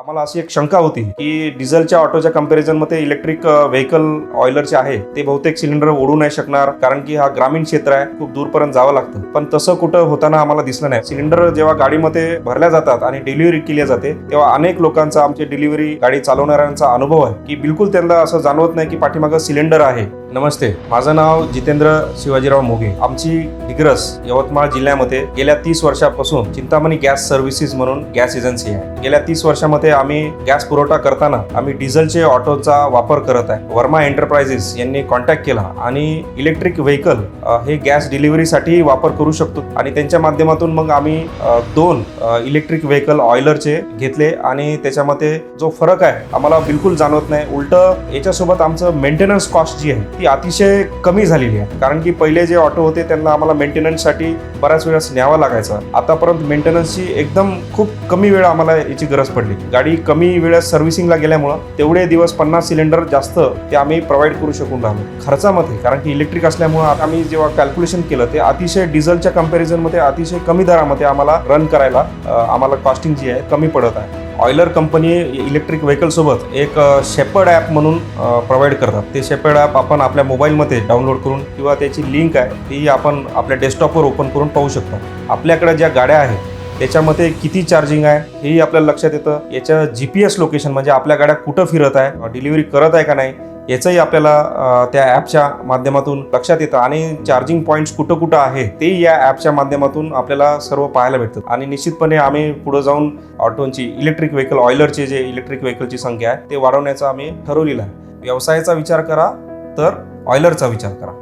आम्हाला अशी एक शंका होती की डिझेलच्या ऑटोच्या कम्पॅरिझनमध्ये इलेक्ट्रिक व्हेकल ऑइलरचे आहे ते बहुतेक सिलेंडर ओढू नाही शकणार कारण की हा ग्रामीण क्षेत्र आहे खूप दूरपर्यंत जावं लागतं. पण तसं कुठं होताना आम्हाला दिसलं नाही. सिलेंडर जेव्हा गाडीमध्ये भरल्या जातात आणि डिलिव्हरी केली जाते तेव्हा अनेक लोकांचा आमची डिलिव्हरी गाडी चालवणाऱ्यांचा अनुभव आहे की बिलकुल त्यांना असं जाणवत नाही की पाठीमागं सिलेंडर आहे. नमस्ते माझं नाव जितेंद्र शिवाजीराव मोघे. आमची डिग्रस यवतमाळ जिल्ह्यामध्ये गेल्या तीस वर्षापासून चिंतामणी गॅस सर्व्हिसेस म्हणून गॅस एजन्सी आहे. गेल्या तीस वर्षामध्ये आम्ही गॅस पुरवठा करताना आम्ही डिझेलचे ऑटोचा वापर करत आहे. वर्मा एंटरप्राइजेस यांनी कॉन्टॅक्ट केला आणि इलेक्ट्रिक व्हेकल हे गॅस डिलिव्हरीसाठी वापर करू शकतो. आणि त्यांच्या माध्यमातून मग आम्ही दोन इलेक्ट्रिक व्हेकल ऑइलरचे घेतले आणि त्याच्यामध्ये जो फरक आहे आम्हाला बिलकुल जाणवत नाही. उलट याच्यासोबत आमचं मेंटेनन्स कॉस्ट जी आहे ती अतिशय कमी झालेली आहे. कारण की पहिले जे ऑटो होते त्यांना आम्हाला मेंटेनन्ससाठी बऱ्याच वेळेस न्यावं लागायचं. आतापर्यंत मेंटेनन्सची एकदम खूप कमी वेळ आम्हाला याची गरज पडली. गाडी कमी वेळेत सर्व्हिसिंगला गेल्यामुळं तेवढे दिवस पन्नास सिलेंडर जास्त ते आम्ही प्रोव्हाइड करू शकून राहिलो. खर्चामध्ये कारण की इलेक्ट्रिक असल्यामुळं आता आम्ही जेव्हा कॅल्क्युलेशन केलं ते अतिशय डिझेलच्या कम्पॅरिझनमध्ये अतिशय कमी दरामध्ये आम्हाला रन करायला आम्हाला कॉस्टिंग जी आहे कमी पडत आहे. ऑयलर कंपनी इलेक्ट्रिक व्हेकलसोबत एक शेपर्ड ॲप म्हणून प्रोव्हाइड करतात. ते शेपर्ड ॲप आपण आपल्या मोबाईलमध्ये डाउनलोड करून किंवा त्याची लिंक आहे ती आपण आपल्या डेस्कटॉपवर ओपन करून पाहू शकतो. आपल्याकडे ज्या गाड्या आहेत याच्यामध्ये किती चार्जिंग आहे हेही आपल्याला लक्षात येतं. याच्या जी पी एस लोकेशन म्हणजे आपल्या गाड्या कुठं फिरत आहे डिलिव्हरी करत आहे का नाही याचंही आपल्याला त्या ॲपच्या माध्यमातून लक्षात येतं. आणि चार्जिंग पॉईंट्स कुठं कुठं आहे तेही या ॲपच्या माध्यमातून आपल्याला सर्व पाहायला भेटतं. आणि निश्चितपणे आम्ही पुढे जाऊन ऑटोंची इलेक्ट्रिक व्हेकल ऑयलरचे जे इलेक्ट्रिक व्हेकलची संख्या आहे ते वाढवण्याचं आम्ही ठरवलेलं आहे. व्यवसायाचा विचार करा तर ऑयलरचा विचार करा.